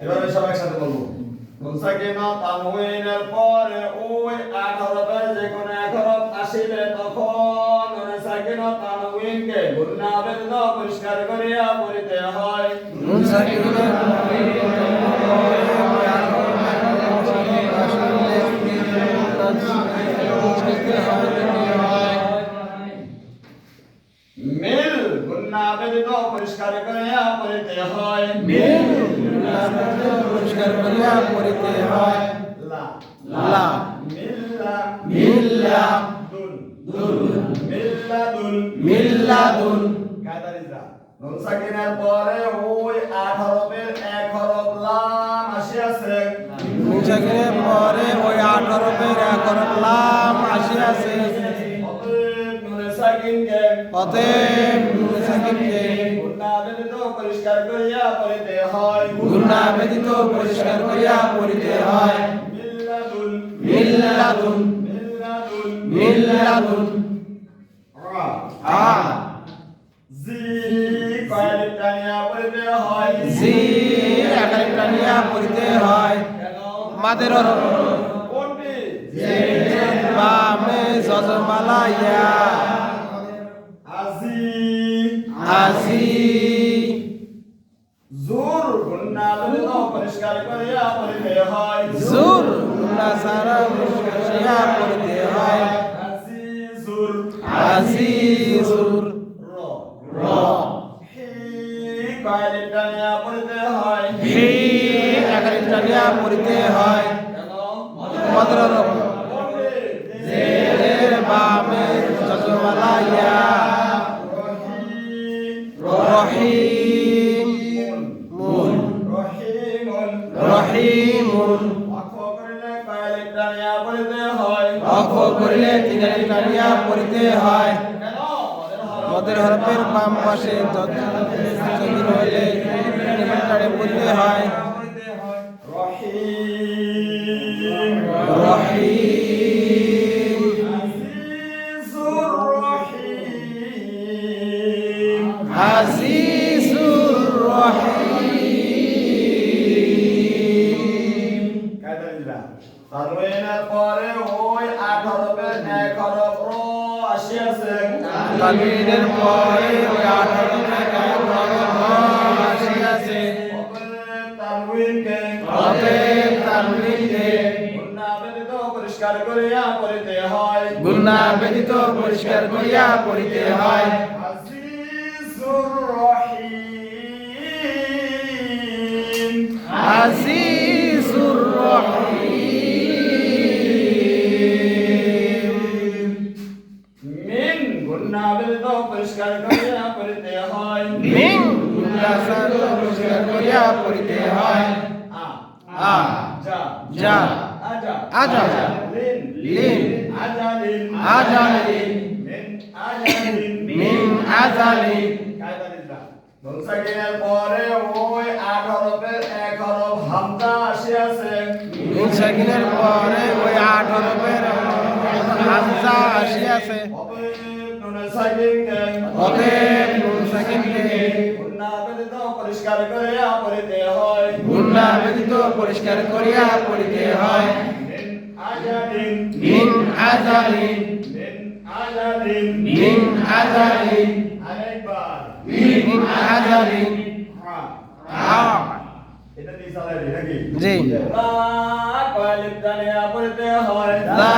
এবারে সবাই একসাথে বলব। পরে ওই আট হরফের যে কোনো এক হরফ আসিলে তখন নুন সাকিনা তানউইনকে গুণা ব্যতীত পরিষ্কার করিয়া পড়িতে হয়। মিল গুণা ব্যতীত পরিষ্কার করিয়া পড়িতে হয়। পরিষ্কার করিয়া পড়িতে হয়। লা। লা মিল্লা মিল্লা দুন। দুন মিল্লাদুন নুন সাকিনের পরে ওই আট হরফের এক হরফ লাম আসিয়াছে। নুন সাকিনের পরে ওই আট হরফের এক হরফ লাম আসিয়াছে। অতএব গুণা ব্যতীত পরিষ্কার করিয়া পড়িতে হয়। গুণা ব্যতীত পরিষ্কার করিয়া পড়িতে হয়। আ। জি টানিয়া পড়িতে হয়। জি টানিয়া পড়িতে হয়। মাদের কোনটি? বামে জজমালা ইয়া আজি আসি জোর গুণা ব্যতীত পরিষ্কার করিয়া পড়িতে হয়। জোর গুণা সারা করিয়া পড়িতে হয়। তানওয়িনের পরে ওই আট হরফের এক হরফ র আসিয়াছে পরিষ্কার করিয়া পড়িতে হয় গুণা ব্যতীত পরিষ্কার করিয়া পড়িতে হয়। আ যা যা আজা আজা লিন লিন আজালিন আজালিন মিন আজালিন মিন আজালিন কায়দা দিলা নুন সাকিনের পরে ওই আট হরফের এক হরফ পরিষ্কার করিয়া পড়িতে হয় গুণা ব্যতীত পরিষ্কার করিয়া পড়িতে হয়। মিন আজালিন মিন আজালিন মিন আজালিন জি। লা কয়ালিফ দানিয়া হয়। লা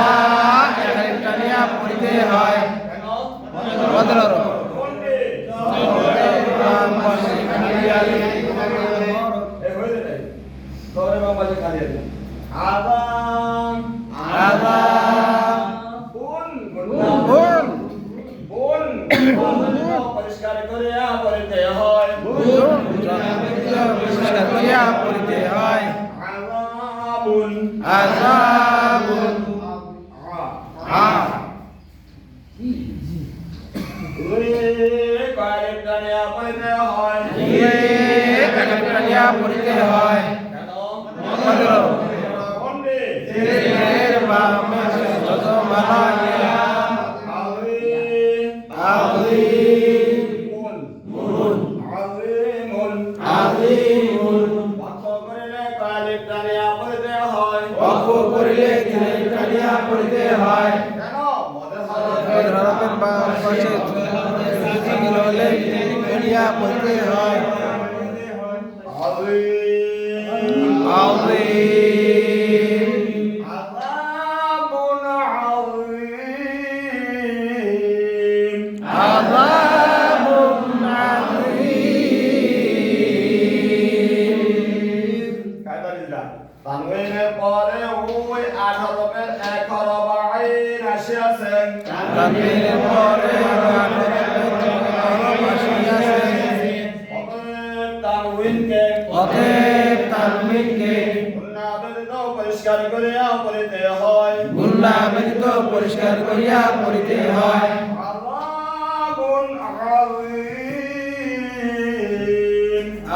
পরিষ্কার করিয়া পড়িতে হয়। গুল্লা ব্যতীত পরিষ্কার করিয়া পড়িতে হয়।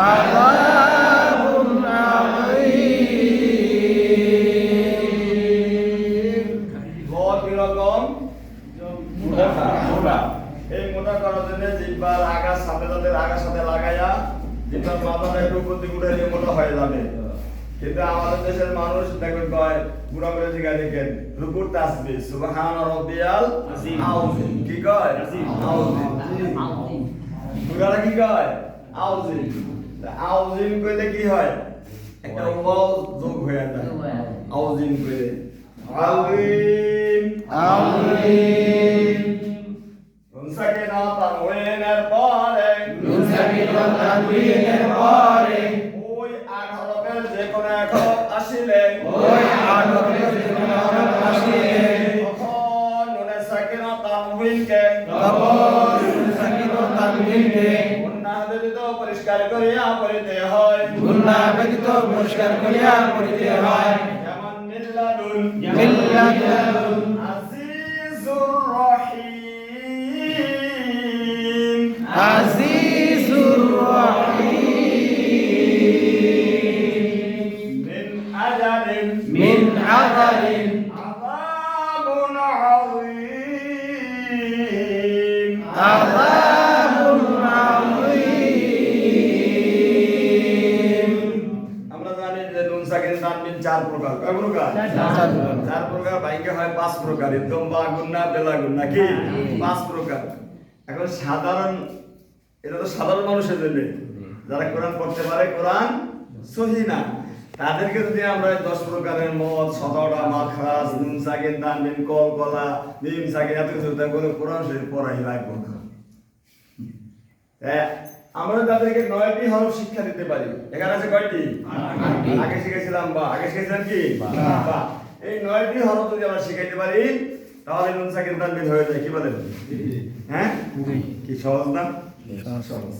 আযীম। আযীম। মোটা মোটা। এই মোটা করার জন্য জিহ্বার আগা সাথে তাদের আগার সাথে লাগাইয়া জিহ্বার মাথাটা একটু উঠে দিয়ে মোটা হয়ে যাবে। কিন্তু আমাদের দেশের মানুষ দেখবেন কয় বুড়া করে দিকে দেখেন রুকুর তাসবি সুবহান রাব্বিয়াল আউজিম কি কয়? আউজিম বুড়ারা কি কয়? আউজিম তা কইলে কি হয়? একটা ওয়াও যোগ হয়ে যায়। আউজিম কইলে আউজিম আউজিম নুন সাকিনা তানওয়িনের পরে নুন সাকিনা তানবীরের পরে হরফ আসিলে। তখন নুনে সাকিনা তানওয়িনকে তখন নুন সাকিনা তানবীরকে গুণা পরিষ্কার করিয়া পড়িতে হয়। পরিষ্কার করিয়া পড়িতে হয়। যেমন প্রকার? চার প্রকার। বাইকে হয় পাঁচ প্রকার। একদম বা গুন্না বেলা গুন্না কি? পাঁচ প্রকার। এখন সাধারণ এটা তো সাধারণ মানুষের জন্য। যারা কোরআন পড়তে পারে কোরআন সহি না। তাদেরকে যদি আমরা দশ প্রকারের মদ সতটা মাখরাজ নুন সাকিন তানবিন কল কলা মিম সাকিন এত কিছু তা করে কোরআন শরীফ পড়াই লাগবে না। হ্যাঁ, আমরা তাদেরকে নয়টি হরফ শিক্ষা দিতে পারি। এখানে আছে কয়টি? আগে শিখেছিলাম বা। আগে শিখেছিলাম কি? বা। এই নয়টি হরফ যদি আমরা শিখাইতে পারি তাহলে নুন সাকিন তানবিন হয়ে যায়। কি বলেন? হ্যাঁ? কি সহজ না? সহজ।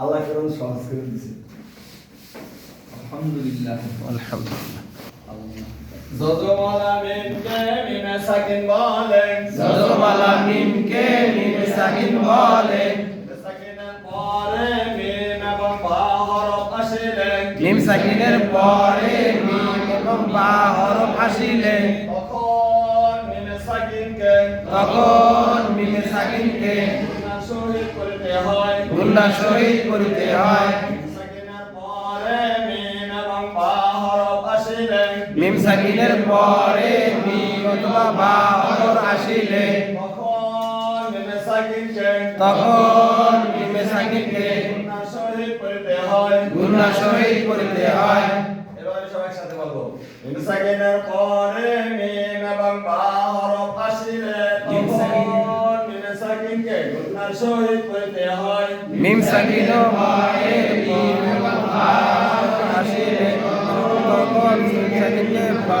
আল্লাহ করুন সহজ করে দিছে আলহামদুলিল্লাহ। আলহামদুলিল্লাহ। যজমালা মিমকে মিমে সাকিন বলেন। যজমালা মিমকে মিম সাকিন বলে সাকিনের সাকিনের পরে মিম এবং বা হরফ আসিলে তখন মিমে সাকিনকে তখন মিম সাকিনকে শহীদ করিতে হয়। গুন্না শহীদ করিতে হয়। সাকিনের পরে মিম সাকিনের পরে অথবা বা হরফ আসিলে তখন মিমে সাকিনকে তখন মিম সাকিনকে হয় গুন্না শহীদ করিতে হয়। এবারে সবাই একসাথে বলব। মিম সাকিনের পরে মিম এবং বা হরফ আসিলে তখন মিমে সাকিনকে গুণা শহীদ করিতে হয়। মিম সাকিন পরে মিম এবং বা আসিলে তখন মিম সাকিনকে বা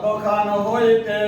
হলকের মতখান হইতে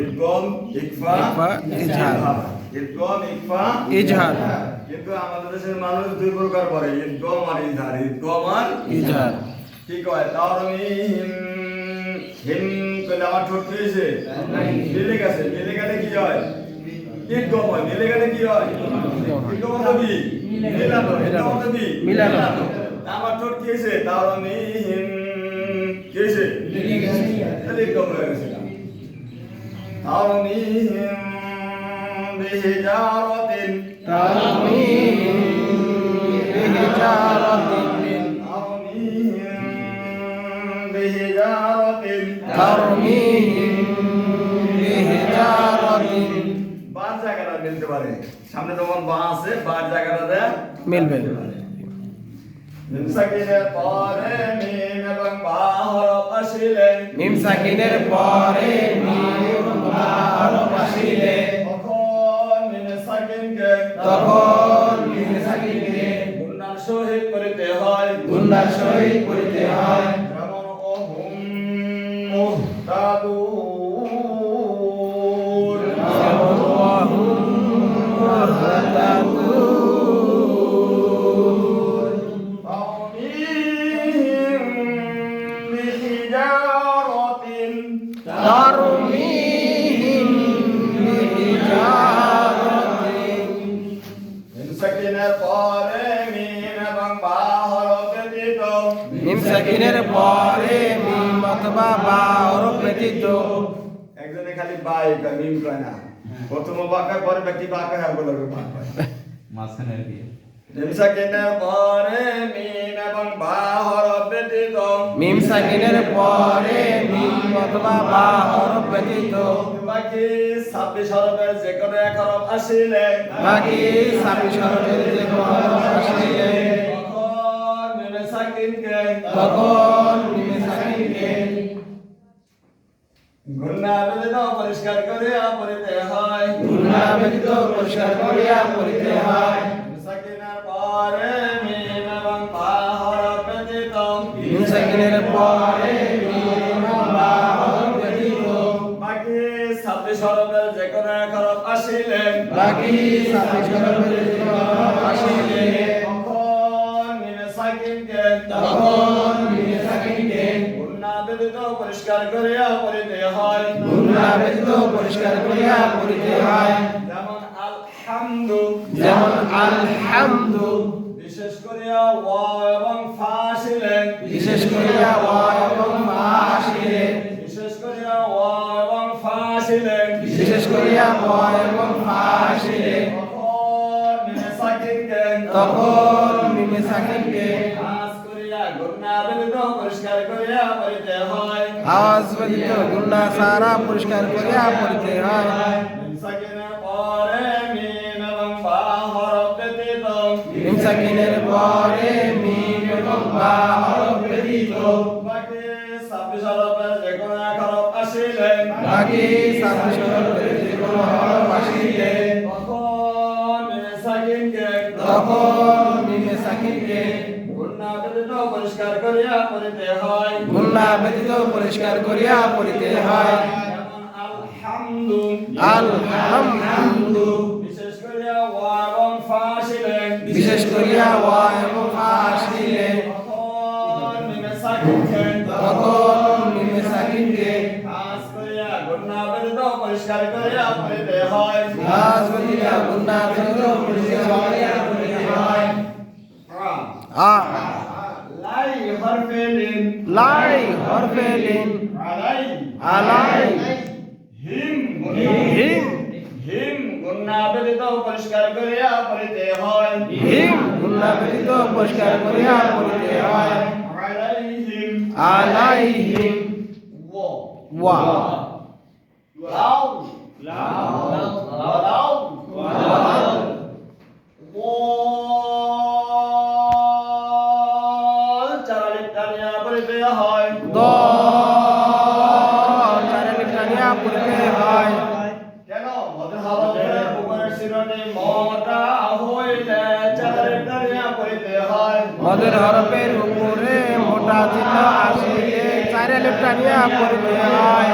ইদগম ইকফা ইজহার। ইদগম ইকফা ইজহার। কিন্তু আমাদের দেশের মানুষ দুই প্রকার পড়ে ইদগম আর ইজহার। ইদগম আর ইজহার। কি কয়? তারমিহিম হিম কইলে আমার ঠোঁট পেয়েছে মিলে গেছে। মিলে গেলে কি হয়? ইদগম হয়। মিলে গেলে কি হয়? ইদগম কি? মিলানো। ইদগম কি? মিলানো। আমার ঠোঁট কি হয়েছে তারমিহিম কি হয়েছে তাহলে ইদগম হয়ে গেছে। তারমিহিম বিহিজারাতিন তারমিহিম বিহিজারাতিন বিহিজারাতিন তারমিহিম বিহিজারাতিন বার জায়গাটা মিলতে পারে। সামনে যেমন বা আছে বার জায়গাটা দেয় মিলবে মিম সাকিনের পরে মিম এবং বা হরফ আসিলে মিম সাকিনের পরে মিম ভালোবাসিলে। তখন মিনে সাকিনকে তখন মিনে সাকিনকে গুনার শহীদ করিতে হয়। গুনার শহীদ করিতে হয়। যেমন ও হুম মিম সাকিনের পরে মিম অথবা বা হরফ ব্যতীত। একজনে খালি বা কয় মিম কয় না। প্রথম বাক্যের পরে ব্যক্তি বাক্য হয় বলে বা কয়। মাঝখানে আর কি মিম সাকিনের পরে মিম এবং বা হরফ ব্যতীত। মিম সাকিনের পরে মিম অথবা বা হরফ ব্যতীত। বাকি ছাব্বিশ হরফের যে কোনো এক হরফ আসিলে। বাকি ছাব্বিশ হরফের যে কোনো হরফ আসিলে। মিমে তখন সাকিনকে গুন্না ব্যতীত পরিষ্কার করিয়া পড়িতে হয়। গুণা ব্যতীত পরিষ্কার করিয়া পড়িতে হয়। সাকিনার পরে মিম এবং পা হরফ ব্যতীত মিম পরে মিম বা হরফ ব্যতীত। বাকি ছাব্বিশ হরফের যে কোনো এক হরফ আসিলে। বাকি ছাব্বিশ হরফের যে কোনো হরফ আসিলে। তখন মিমে সাকিনকে তখন ব্যতীত পরিষ্কার করিয়া পড়িতে হয়। গুণা ব্যতীত পরিষ্কার করিয়া পড়িতে হয়। যেমন আলহামদু যেমন আলহামদু। বিশেষ করিয়া ওয়া এবং ফা আসিলেন বিশেষ করিয়া ওয়া এবং আসিলে। বিশেষ করিয়া ওয়া এবং ফা আসিলেন বিশেষ করিয়া ওয়া এবং মা আসিলে। তখন মিমে সাকিনকে তখন গুণা সারা পরিষ্কার করিয়া পড়িতে হয়। মিম সাকিনের পরে মিন এবং বা গুণা ব্যতীত পরিষ্কার করিয়া পড়িতে হয়। লাই হরফেলিন। লাই হরফে লিন আলাই। আলাই। হিম হিম। হিম গুন্না ব্যতীত পরিষ্কার করিয়া পড়িতে হয়। হিম গুণা ব্যতীত পরিষ্কার করিয়া পড়িতে হয়। আলাইহিম আলাইহিম ওয়া। ওয়া। লাউ লাউ লাউ ওয়া। লিখানিয়া পড়িতে হয়।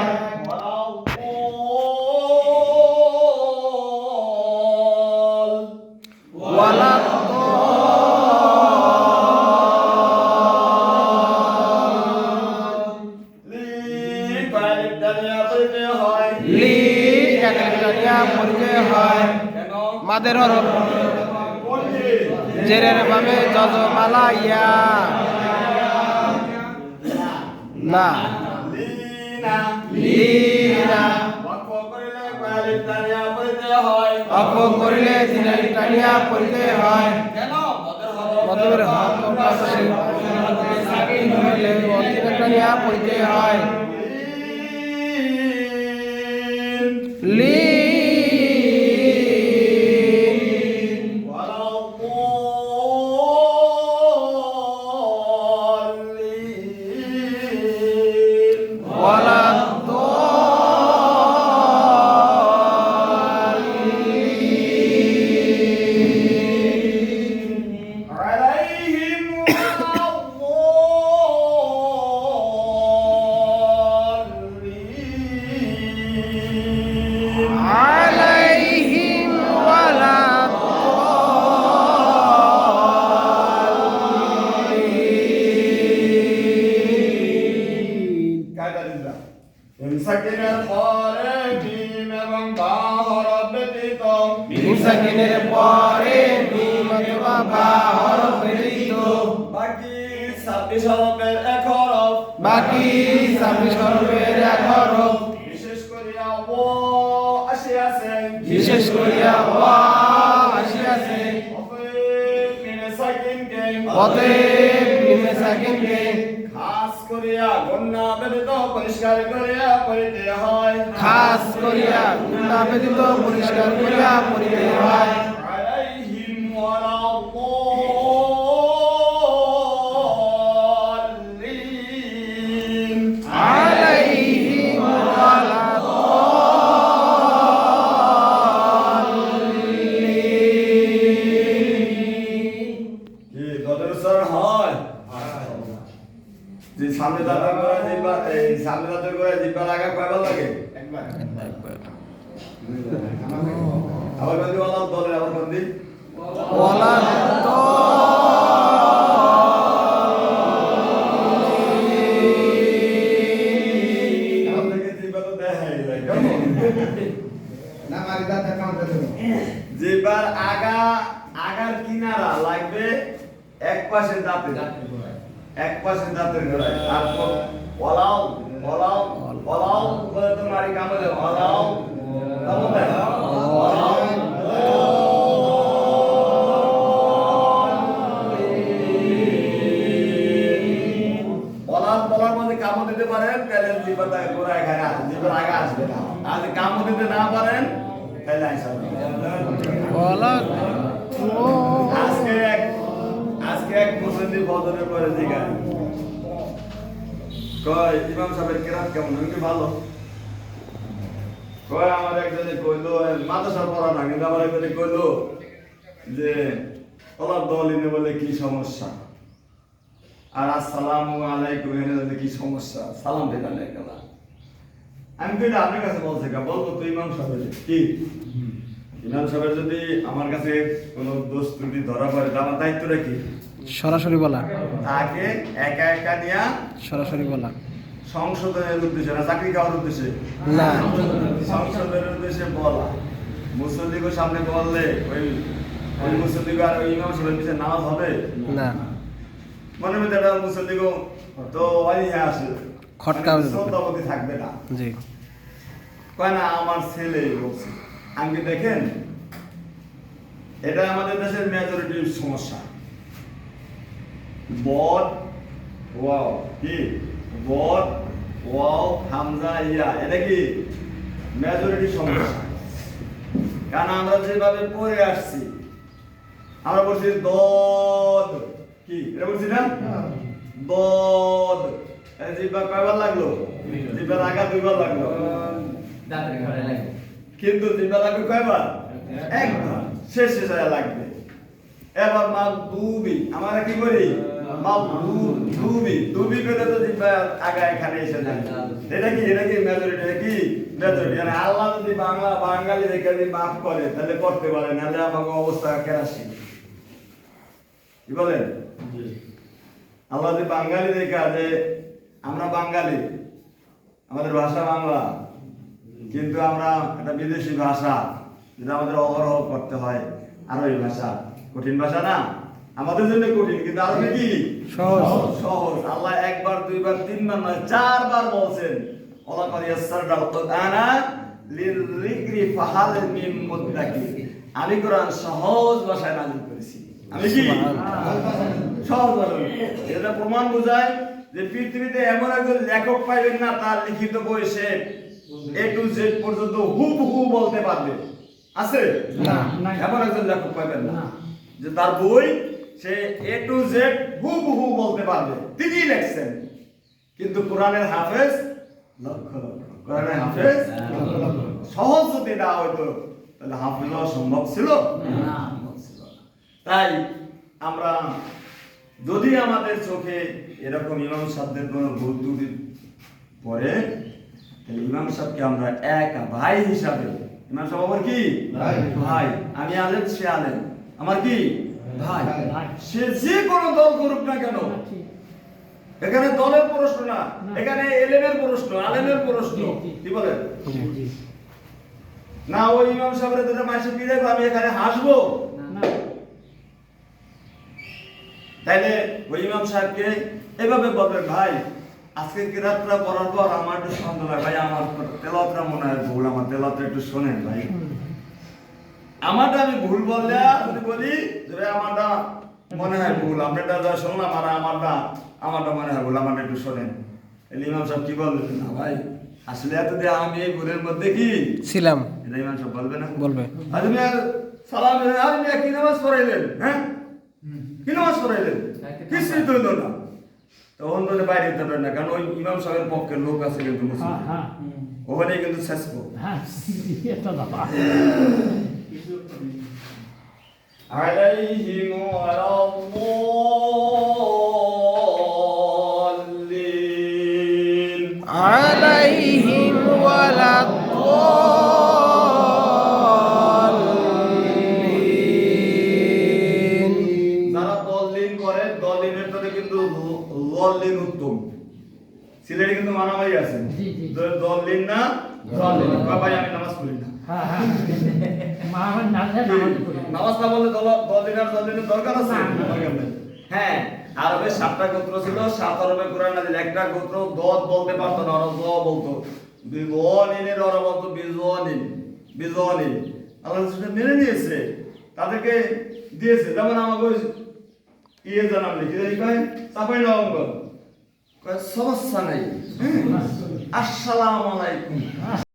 মাদের হরফ জেরের যজমালা ইয়া না। লিনা অপ করিলে টানিয়া পড়িতে হয়। মদের হরফ পাশে সাকিন হইলে অতিনে টানিয়া পড়িতে হয়। ছাব্বিশ হরফের এক হরফ। বাকি ছাব্বিশ হরফের এক হরফ। বিশেষ করিয়া ও আসিয়াছে বিশেষ করিয়া ওয়া আসিয়াছে অতএব মিমে সাকিনকে খাস করে করিয়া গন্যা ব্যতীত পরিষ্কার করিয়া পরিতে হয়। খাস করিয়া গুণা ব্যতীত পরিষ্কার করিয়া পড়িতে হয়। সামনে দাঁড়া করে জিব্বা লাগা কয়বার লাগে? আবার বন্ধু আল্লাহ দলের আবার বন্ধু ওয়ালা আপনাকে জিব্বা তো দেখাই যায় কেমন? জিব্বার আগা আগার কিনারা লাগবে এক পাশে দাঁতে এক পাশে দাঁতের গোড়ায়। তারপর ওলাও ওলাও ওলাও বলে তো মারি কামড়ে ওলাও কামড়ে ওলাও ওলাও বলার মধ্যে কামড় দিতে পারেন তাহলে জিব্বাটা গোড়ায় খায় না জিব্বার আগে আসবে না। আর যদি দিতে না পারেন তাহলে আসবে আজকে এক আজকে এক মুসলিম বদলের পরে জিগায়। কয়, ইমাম সাহেবের কেরাত কেমন? আমি কি ভালো? কয়, আমার একজনে কইলো মাদ্রাসা পড়া না কিন্তু আমার একজনে কইলো যে ওলার দলিনে বলে কি সমস্যা? আর আসসালামু আলাইকুম, এনে কি সমস্যা? সালাম নাই কেলা আমি কইলে, আপনার কাছে বলছে বলব তো ইমাম সাহেব কি? ইমাম সাহেব যদি আমার কাছে কোনো দোষ ত্রুটি ধরা পড়ে, তা আমার দায়িত্বটা কি? সরাসরি বলা। তাকে একা একা নিয়া সরাসরি বলা। সংশোধনের উদ্দেশ্যে না চাকরি খাওয়ার উদ্দেশ্যে? না। সংশোধনের উদ্দেশ্যে বলা। মুসল্লিকে সামনে বললে ওই ওই মুসল্লিকে আর ওই ইমাম সাহেবের পিছনে নামাজ হবে? না। মনে মধ্যে একটা মুসল্লিকে তো ওই হ্যাঁ আসে খটকা যাবে। শ্রদ্ধাপতি থাকবে না। জি। কয় না আমার ছেলে বলছে। আমি দেখেন? এটা আমাদের দেশের মেজরিটির সমস্যা। বদ ওয়াও। কি? বদ ওয়াও হামজা ইয়া। এটা কি? মেজরিটি সমস্যা কারণ আমরা যেভাবে পড়ে আসছি আমরা বলছি দদ। কি? এটা বলছি না? দদ। জিব্বা কয়বার লাগল? জিব্বার আগা দুইবার লাগল। কিন্তু জিব্বা লাগবে কয়বার? একবার। শেষ শেষ লাগবে। এবার মাল দুবি আমরা কি করি? দুবি দুবি করে তো জিব্বা আগা এখানে এসে যায়। এটা কি এটা কি মেজরিটি এটা কি মেজরিটি? মানে আল্লাহ যদি বাংলা বাঙালি যদি মাফ করে তাহলে করতে পারে নাহলে আমাকে অবস্থা কেরাসি। কি বলেন আল্লাহ যদি বাঙালি রেখা যে আমরা বাঙালি আমাদের ভাষা বাংলা কিন্তু আমরা একটা বিদেশি ভাষা যেটা আমাদের অহরহ করতে হয় আরবি ভাষা। কঠিন ভাষা না? আমাদের জন্য কঠিন কিন্তু আরবি কি? সহজ। সহজ আল্লাহ একবার দুইবার তিনবার নয় চারবার বলছেন। ওলা করি ইয়াসসারনাল কুরআনা লিযিকরি ফাহাল মিন মুদ্দাকির আমি কোরআন সহজ ভাষায় নাযিল করেছি। আমি কি? সহজ ভাষায়। এটা প্রমাণ বোঝায় যে পৃথিবীতে এমন একজন লেখক পাইবেন না তার লিখিত বই সে এ টু জেড পর্যন্ত হুবহু বলতে পারবে। আছে? না। এমন একজন লেখক পাইবেন না। যে তার বই সে এ টু জেড হুবহু বলতে পারবে। তিনি লেখছেন। কিন্তু কোরআনের হাফেজ লক্ষ লক্ষ। কোরআনের হাফেজ সহজ যদি না হইতো তাহলে হাফেজ হওয়া সম্ভব ছিল না। তাই আমরা যদি আমাদের চোখে এরকম ইমাম সাহেবদের কোনো ভুল ত্রুটি পড়ে তাহলে ইমাম সাহেবকে আমরা এক ভাই হিসাবে ইমাম সাহেব আমার কি? ভাই। ভাই। আমি আলেম সে আলেম। আমার কি? ভাই। সে যে কোনো দল করুক না কেন এখানে দলের প্রশ্ন না এখানে এলেমের প্রশ্ন আলেমের প্রশ্ন। কি বলেন? না ওই ইমাম সাহেবের দুটো মাসে আমি এখানে হাসবো। তাইলে ওই ইমাম সাহেবকে এভাবে বলবেন ভাই আজকে কিরাতটা পড়ার পর আমার একটু সন্দেহ হয়? ভাই আমার তেলাওয়াতটা মনে হয় ভুল আমার তেলাওয়াতটা একটু শোনেন ভাই। আমারটা আমি ভুল বললে যদি বলি যে আমারটা মনে হয় ভুল। আপনারটা যা শুনলাম আর আমারটা আমারটা মনে হয় ভুল আমারটা একটু শোনেন। ইমাম সাহেব কি বলবেন না ভাই আসলে এত দিয়ে আমি এই ভুলের মধ্যে কি? ছিলাম। এটা ইমাম সাহেব বলবে না? বলবে। মিয়া সালাম আর মিয়া কি নামাজ পড়াইলেন? হ্যাঁ? কি নামাজ পড়াইলেন? কিছুই তো হইল না। তখন তো বাইরে যেতে পারেন না কারণ ওই ইমাম সাহেবের পক্ষের লোক আছে কিন্তু মুসলিম। হ্যাঁ হ্যাঁ। ওখানে কিন্তু শেষ করব হ্যাঁ এটা দাদা عليهم ولا الضالين عليهم ولا الضالين যারা দলিন করে দলিনের তো কিন্তু ললিন উত্তম সিলেটে কিন্তু মারামারি আছে জি, জি। দলিন না দলিন। বাবাই আমি নামাজ পড়ি না হ্যাঁ হ্যাঁ মা আমার নাচে নামাজ পড়ি নামাজ না বললে দল দলিনের দরকার আছে না, না। দরকার নেই। হ্যাঁ আরবে সাতটা গোত্র ছিল সাত আরবে কোরআন নাজিল। একটা গোত্র দদ বলতে পারতো না জ বলতো। বিজনিনের ওরা বলতো বিজনিন বিজনিন আল্লাহ সেটা মেনে নিয়েছে তাদেরকে দিয়েছে। যেমন আমাকে ওই ইয়ে জানাম লিখি জানি কয় চাপাই কয় সমস্যা নাই। আসসালামু আলাইকুম।